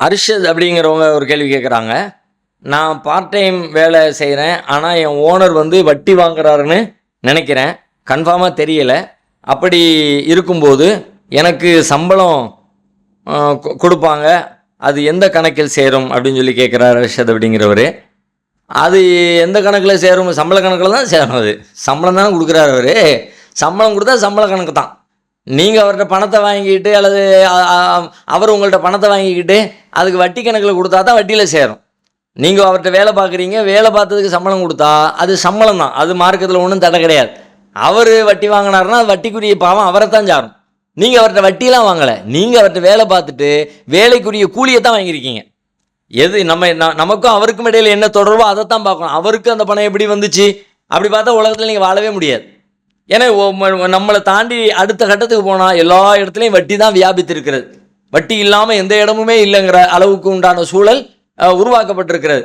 அர்ஷத் அப்படிங்கிறவங்க ஒரு கேள்வி கேட்குறாங்க நான் பார்ட் டைம் வேலை செய்கிறேன் ஆனால் என் ஓனர் வந்து வட்டி வாங்குறாருன்னு நினைக்கிறேன். கன்ஃபார்மாக தெரியல. அப்படி இருக்கும்போது எனக்கு சம்பளம் கொ- கொடுப்பாங்க. அது எந்த கணக்கில் சேரும் அப்படின்னு சொல்லி கேட்குறாரு அர்ஷத் அப்படிங்கிறவர். அது எந்த கணக்கில் சேரும்? சம்பள கணக்கில் தான் சேரும் அது. சம்பளம் தானே கொடுக்குறாரு அவர். சம்பளம் கொடுத்தா சம்பள கணக்கு தான். நீங்கள் அவர்கிட்ட பணத்தை வாங்கிக்கிட்டு அல்லது அவர் உங்கள்கிட்ட பணத்தை வாங்கிக்கிட்டு அதுக்கு வட்டி கணக்கில் கொடுத்தா தான் வட்டியில் சேரும். நீங்கள் அவர்கிட்ட வேலை பார்க்குறீங்க வேலை பார்த்ததுக்கு சம்பளம் கொடுத்தா அது சம்பளம் தான். அது மார்க்கத்தில் ஒன்றும் தடை கிடையாது. அவர் வட்டி வாங்கினாருன்னா அது வட்டிக்குரிய பாவம் அவரை தான் சாரும். நீங்கள் அவர்கிட்ட வட்டிலாம் வாங்கலை. நீங்கள் அவர்கிட்ட வேலை பார்த்துட்டு வேலைக்குரிய கூலியை தான் வாங்கியிருக்கீங்க. எது நம்ம நமக்கும் அவருக்கும் இடையில் என்ன தொடர்போ அதை தான் பார்க்கணும். அவருக்கு அந்த பணம் எப்படி வந்துச்சு? அப்படி பார்த்தா உலகத்தில் நீங்கள் வாழவே முடியாது. ஏன்னா நம்மளை தாண்டி அடுத்த கட்டத்துக்கு போனால் எல்லா இடத்துலையும் வட்டி தான் வியாபித்திருக்கிறது. வட்டி இல்லாமல் எந்த இடமுமே இல்லைங்கிற அளவுக்கு உண்டான சூழல் உருவாக்கப்பட்டிருக்கிறது.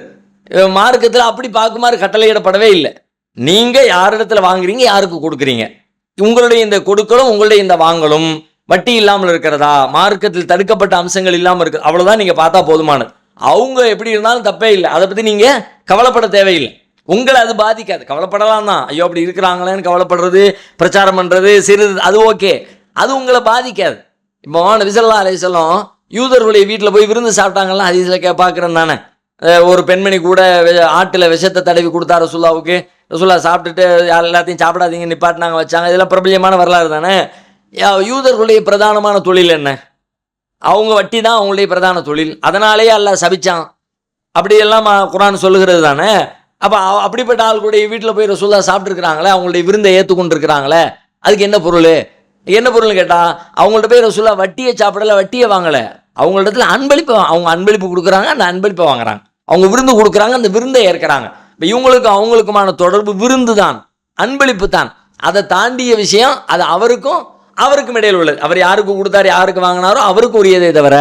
மார்க்கத்தில் அப்படி பார்க்குமாறு கட்டளையிடப்படவே இல்லை. நீங்கள் யார் இடத்துல வாங்குறீங்க யாருக்கு கொடுக்குறீங்க? உங்களுடைய இந்த கொடுக்கலும் உங்களுடைய இந்த வாங்கலும் வட்டி இல்லாமல் இருக்கிறதா? மார்க்கத்தில் தடுக்கப்பட்ட அம்சங்கள் இல்லாமல் இருக்கு அவ்வளோதான் நீங்கள் பார்த்தா போதுமானது. அவங்க எப்படி இருந்தாலும் தப்பே இல்லை. அதை பற்றி நீங்கள் கவலைப்பட தேவையில்லை. உங்களை அது பாதிக்காது. கவலைப்படலாம் தான். ஐயோ அப்படி இருக்கிறாங்களேன்னு கவலைப்படுறது பிரச்சாரம் பண்ணுறது சிறு அது ஓகே. அது உங்களை பாதிக்காது. இப்போ நபிசல்லா அலைசல்லாம் யூதர்களுடைய வீட்டில் போய் விருந்து சாப்பிட்டாங்கலாம் அதிசல கே பார்க்குறேன் தானே. ஒரு பெண்மணி கூட வெ- விஷத்தை தடவி கொடுத்தா ரசுல்லாவுக்கு ரசுல்லா சாப்பிட்டுட்டு யார் எல்லாத்தையும் சாப்பிடாதீங்க நிப்பாட்டினாங்க வச்சாங்க. இதெல்லாம் பிரபலியமான வரலாறு தானே. யா- யூதர்களுடைய பிரதானமான தொழில் என்ன? அவங்க வட்டி தான் அவங்களுடைய பிரதான தொழில். அதனாலேயே எல்லாம் சபிச்சான். அப்படியெல்லாம் குரான் சொல்லுகிறது தானே. அப்போ அப்படிப்பட்ட ஆளுடைய வீட்டில் போய் ரசூல்லா சாப்பிட்ருக்குறாங்களே அவங்களுடைய விருந்தை ஏற்றுக்கொண்டிருக்கிறாங்களே அதுக்கு என்ன பொருள்? என்ன பொருள்னு கேட்டால் அவங்கள்ட்ட போய் ரசூல்லா வட்டியை சாப்பிடல வட்டியை வாங்கலை. அவங்கள்ட்ட அன்பளிப்பு அவங்க அன்பளிப்பு கொடுக்குறாங்க அந்த அன்பளிப்பை வாங்குறாங்க. அவங்க விருந்து கொடுக்குறாங்க அந்த விருந்தை ஏற்கிறாங்க. இப்போ இவங்களுக்கு அவங்களுக்குமான தொடர்பு விருந்து தான் அன்பளிப்பு தான். அதை தாண்டிய விஷயம் அது அவருக்கும் அவருக்கும் இடையில் உள்ளது. அவர் யாருக்கு கொடுத்தாரு யாருக்கு வாங்கினாரோ அவருக்கு உரியதே தவிர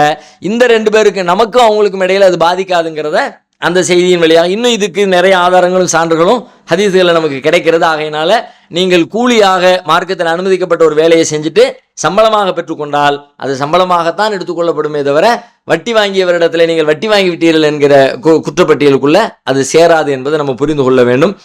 இந்த ரெண்டு பேருக்கு நமக்கும் அவங்களுக்கும் இடையில் அது பாதிக்காதுங்கிறத அந்த செய்தியின் வழியாக இன்னும் இதுக்கு நிறைய ஆதாரங்களும் சான்றுகளும் ஹதீஸ்களில் நமக்கு கிடைக்கிறது. ஆகையினால நீங்கள் கூலியாக மார்க்கத்தில் அனுமதிக்கப்பட்ட ஒரு வேலையை செஞ்சுட்டு சம்பளமாக பெற்றுக்கொண்டால் அது சம்பளமாகத்தான் எடுத்துக்கொள்ளப்படுமே தவிர வட்டி வாங்கியவரிடத்தில் நீங்கள் வட்டி வாங்கி விட்டீர்கள் என்கிற கு- குற்றப்பட்டியலுக்குள்ள அது சேராது என்பதை நம்ம புரிந்து கொள்ள வேண்டும்.